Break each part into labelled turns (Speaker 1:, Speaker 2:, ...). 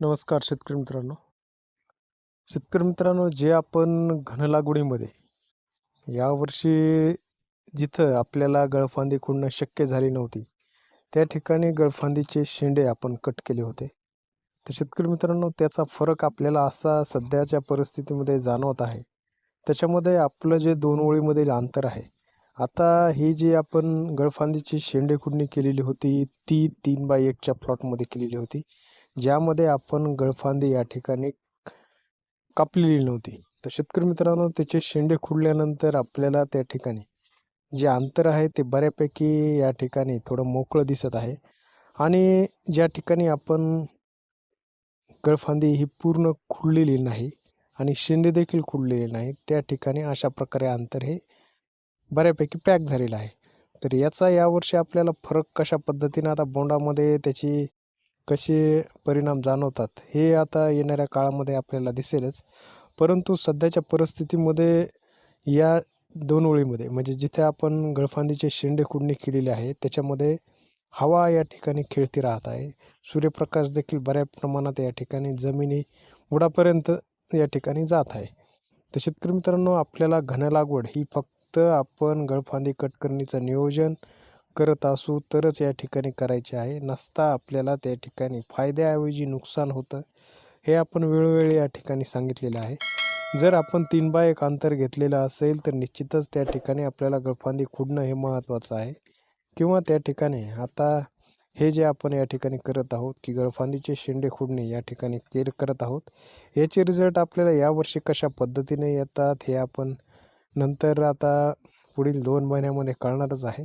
Speaker 1: नमस्कार शेतकरी मित्रांनो. शेतकरी मित्रांनो जे आपण घन लागवडीमध्ये यावर्षी जिथं आपल्याला गळफांदी खुडणं शक्य झाली नव्हती त्या ठिकाणी गळफांदीचे शेंडे आपण कट केले होते. तर शेतकरी मित्रांनो त्याचा फरक आपल्याला असा सध्याच्या परिस्थितीमध्ये जाणवत आहे. त्याच्यामध्ये आपलं जे दोन ओळीमधील अंतर आहे आता ही जी आपण गळफांदीची शेंडे खुडणी केलेली होती ती तीन बाय एकच्या प्लॉटमध्ये केलेली होती. ज्यामध्ये आपण गळफांदी या ठिकाणी कापलेली नव्हती. तर शेतकरी मित्रांनो त्याचे शेंडे खुडल्यानंतर आपल्याला त्या ठिकाणी जे अंतर आहे ते बऱ्यापैकी या ठिकाणी थोडं मोकळं दिसत आहे. आणि ज्या ठिकाणी आपण गळफांदी ही पूर्ण खुडलेली नाही आणि शेंडे देखील खुडलेले नाही त्या ठिकाणी अशा प्रकारे अंतर हे बऱ्यापैकी पॅक झालेलं आहे. तर याचा यावर्षी आपल्याला फरक कशा पद्धतीनं आता बोंडामध्ये त्याची कसे परिणाम जाणवतात हे आता येणाऱ्या काळामध्ये आपल्याला दिसेलच. परंतु सध्याच्या परिस्थितीमध्ये या दोन ओळीमध्ये म्हणजे जिथे आपण गळफांदीचे शेंडे खुडणी केलेले आहे त्याच्यामध्ये हवा या ठिकाणी खेळती राहत आहे. सूर्यप्रकाश देखील बऱ्या प्रमाणात या ठिकाणी जमिनी बुडापर्यंत या ठिकाणी जात आहे. तर शेतकरी मित्रांनो आपल्याला घन लागवड ही फक्त आपण गळफांदी कट करण्याचं नियोजन करत असू तरच या ठिकाणी करायचे आहे. नसता आपल्याला त्या ठिकाणी फायद्याऐवजी नुकसान होतं हे आपण वेळोवेळी या ठिकाणी सांगितलेलं आहे. जर आपण तीन बाय एक अंतर घेतलेलं असेल तर निश्चितच त्या ठिकाणी आपल्याला गळफांदी खुडणं हे महत्त्वाचं आहे. किंवा त्या ठिकाणी आता हे जे आपण या ठिकाणी करत आहोत की गळफांदीचे शेंडे खुडणे या ठिकाणी केर करत आहोत याचे रिझल्ट आपल्याला यावर्षी कशा पद्धतीने येतात हे आपण नंतर आता पुढील दोन महिन्यामध्ये कळणारच आहे.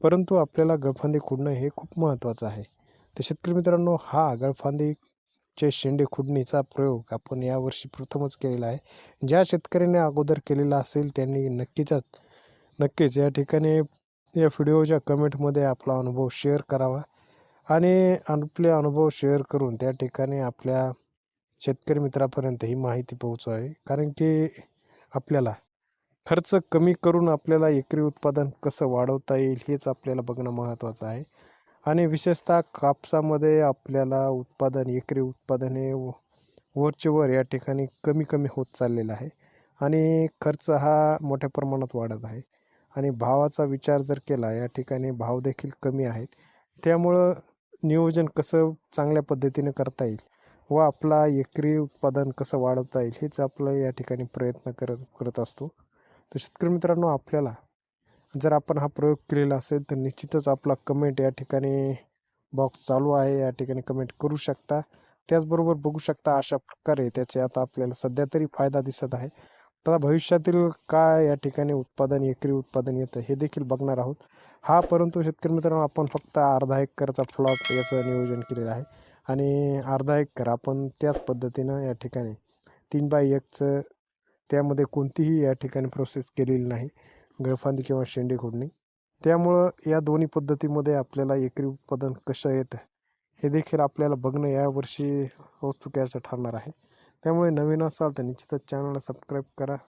Speaker 1: परंतु आपल्याला गळफांदी खुडणं हे खूप महत्त्वाचं आहे. तर शेतकरी मित्रांनो हा गळफांदीचे शेंडे खुडणीचा प्रयोग आपण यावर्षी प्रथमच केलेला आहे. ज्या शेतकऱ्याने अगोदर केलेला असेल त्यांनी नक्कीच नक्कीच या ठिकाणी या व्हिडिओच्या कमेंटमध्ये आपला अनुभव शेअर करावा आणि आपले अनुभव शेअर करून त्या ठिकाणी आपल्या शेतकरी मित्रापर्यंत ही माहिती पोहोचवावी. कारण की आपल्याला खर्च कमी करून आपल्याला एकरी उत्पादन कसं वाढवता येईल हेच आपल्याला बघणं महत्त्वाचं आहे. आणि विशेषतः कापसामध्ये आपल्याला उत्पादन एकरी उत्पादन हे वरचे वर या ठिकाणी कमी कमी होत चाललेलं आहे. आणि खर्च हा मोठ्या प्रमाणात वाढत आहे. आणि भावाचा विचार जर केला या ठिकाणी भाव देखील कमी आहेत. त्यामुळं नियोजन कसं चांगल्या पद्धतीने करता येईल व आपला एकरी उत्पादन कसं वाढवता येईल हेच आपलं या ठिकाणी प्रयत्न करत करत असतो. तर शेतकरी मित्रांनो आपल्याला जर आपण हा प्रयोग केलेला असेल तर निश्चितच आपला कमेंट या ठिकाणी बॉक्स चालू आहे. या ठिकाणी कमेंट करू शकता. त्याचबरोबर बघू शकता अशा प्रकारे त्याचे आता आपल्याला सध्या तरी फायदा दिसत आहे. तर भविष्यातील काय या ठिकाणी उत्पादन एकरी उत्पादन येतं हे देखील बघणार आहोत. हा परंतु शेतकरी मित्रांनो आपण फक्त अर्धा एकरचा फ्लॉट याचं नियोजन केलेलं आहे. आणि अर्धा एकर आपण त्याच पद्धतीनं या ठिकाणी तीन बाय एकचं त्यामध्ये कोणतीही या ठिकाणी प्रोसेस केलेली नाही. गळफांदी किंवा शेंडी खोडणी त्यामुळं या दोन्ही पद्धतीमध्ये आपल्याला एकरी उत्पादन कसं येतं हे देखील आपल्याला बघणं यावर्षी औत्सुक्याचं ठरणार आहे. त्यामुळे नवीन असाल तर निश्चितच चॅनलला सबस्क्राईब करा.